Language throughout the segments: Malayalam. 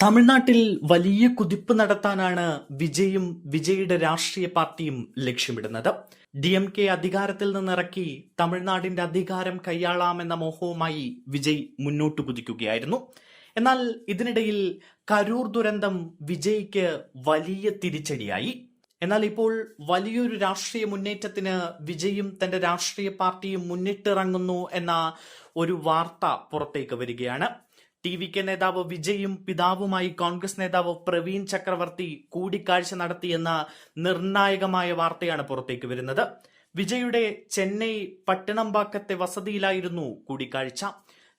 തമിഴ്നാട്ടിൽ വലിയ കുതിപ്പ് നടത്താനാണ് വിജയും വിജയുടെ രാഷ്ട്രീയ പാർട്ടിയും ലക്ഷ്യമിടുന്നത്. ഡി എം കെ അധികാരത്തിൽ നിന്നിറക്കി തമിഴ്നാടിന്റെ അധികാരം കൈയാളാമെന്ന മോഹവുമായി വിജയ് മുന്നോട്ട് കുതിക്കുകയായിരുന്നു. എന്നാൽ ഇതിനിടയിൽ കരൂർ ദുരന്തം വിജയ്ക്ക് വലിയ തിരിച്ചടിയായി. എന്നാൽ ഇപ്പോൾ വലിയൊരു രാഷ്ട്രീയ മുന്നേറ്റത്തിന് വിജയും തന്റെ രാഷ്ട്രീയ പാർട്ടിയും മുന്നിട്ടിറങ്ങുന്നു എന്ന ഒരു വാർത്ത പുറത്തേക്ക് വരികയാണ്. ടി വി കെ നേതാവ് വിജയും പിതാവുമായി കോൺഗ്രസ് നേതാവ് പ്രവീൺ ചക്രവർത്തി കൂടിക്കാഴ്ച നടത്തിയെന്ന നിർണായകമായ വാർത്തയാണ് പുറത്തേക്ക് വരുന്നത്. വിജയുടെ ചെന്നൈ പട്ടണംപാക്കത്തെ വസതിയിലായിരുന്നു കൂടിക്കാഴ്ച.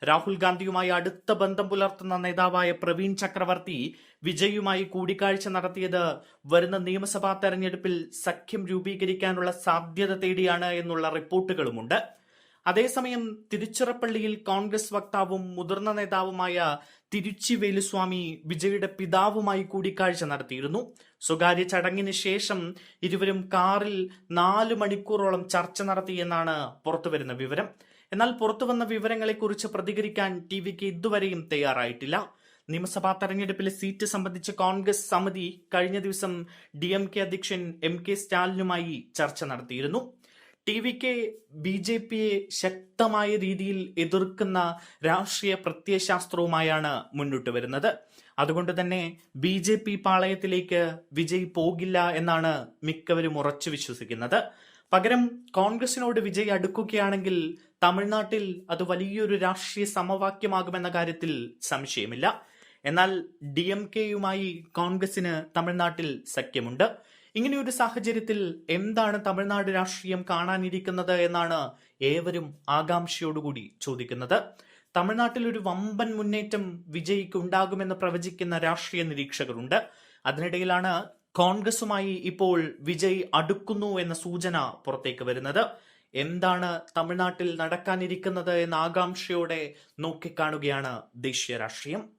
രാഹുൽ ഗാന്ധിയുമായി അടുത്ത ബന്ധം പുലർത്തുന്ന നേതാവായ പ്രവീൺ ചക്രവർത്തി വിജയുമായി കൂടിക്കാഴ്ച നടത്തിയത് വരുന്ന നിയമസഭാ തെരഞ്ഞെടുപ്പിൽ സഖ്യം രൂപീകരിക്കാനുള്ള സാധ്യത തേടിയാണ് എന്നുള്ള റിപ്പോർട്ടുകളുമുണ്ട്. അതേസമയം തിരുച്ചിറപ്പള്ളിയിൽ കോൺഗ്രസ് വക്താവും മുതിർന്ന നേതാവുമായ തിരുച്ചി വേലുസ്വാമി വിജയുടെ പിതാവുമായി കൂടിക്കാഴ്ച നടത്തിയിരുന്നു. സ്വകാര്യ ചടങ്ങിന് ശേഷം ഇരുവരും കാറിൽ നാല് മണിക്കൂറോളം ചർച്ച നടത്തിയെന്നാണ് പുറത്തുവരുന്ന വിവരം. എന്നാൽ പുറത്തുവന്ന വിവരങ്ങളെക്കുറിച്ച് പ്രതികരിക്കാൻ ടി വിക്ക് ഇതുവരെയും തയ്യാറായിട്ടില്ല. നിയമസഭാ തെരഞ്ഞെടുപ്പിലെ സീറ്റ് സംബന്ധിച്ച് കോൺഗ്രസ് സമിതി കഴിഞ്ഞ ദിവസം ഡി അധ്യക്ഷൻ എം കെ സ്റ്റാലിനുമായി ചർച്ച നടത്തിയിരുന്നു. T V K B J പിയെ ശക്തമായ രീതിയിൽ എതിർക്കുന്ന രാഷ്ട്രീയ പ്രത്യയശാസ്ത്രവുമായാണ് മുന്നോട്ട് വരുന്നത്. അതുകൊണ്ട് തന്നെ ബി ജെ പി പാളയത്തിലേക്ക് വിജയ് പോകില്ല എന്നാണ് മിക്കവരും ഉറച്ചു വിശ്വസിക്കുന്നത്. പകരം കോൺഗ്രസിനോട് വിജയ് അടുക്കുകയാണെങ്കിൽ തമിഴ്നാട്ടിൽ അത് വലിയൊരു രാഷ്ട്രീയ സമവാക്യമാകുമെന്ന കാര്യത്തിൽ സംശയമില്ല. എന്നാൽ ഡി എം കെയുമായി കോൺഗ്രസിന് തമിഴ്നാട്ടിൽ സഖ്യമുണ്ട്. ഇങ്ങനെയൊരു സാഹചര്യത്തിൽ എന്താണ് തമിഴ്നാട് രാഷ്ട്രീയം കാണാനിരിക്കുന്നത് എന്നാണ് ഏവരും ആകാംക്ഷയോടുകൂടി ചോദിക്കുന്നത്. തമിഴ്നാട്ടിൽ ഒരു വമ്പൻ മുന്നേറ്റം വിജയിക്ക് ഉണ്ടാകുമെന്ന് പ്രവചിക്കുന്ന രാഷ്ട്രീയ നിരീക്ഷകരുണ്ട്. അതിനിടയിലാണ് കോൺഗ്രസുമായി ഇപ്പോൾ വിജയ് അടുക്കുന്നു എന്ന സൂചന പുറത്തേക്ക് വരുന്നത്. എന്താണ് തമിഴ്നാട്ടിൽ നടക്കാനിരിക്കുന്നത് എന്ന ആകാംക്ഷയോടെ നോക്കിക്കാണുകയാണ് ദേശീയ രാഷ്ട്രീയം.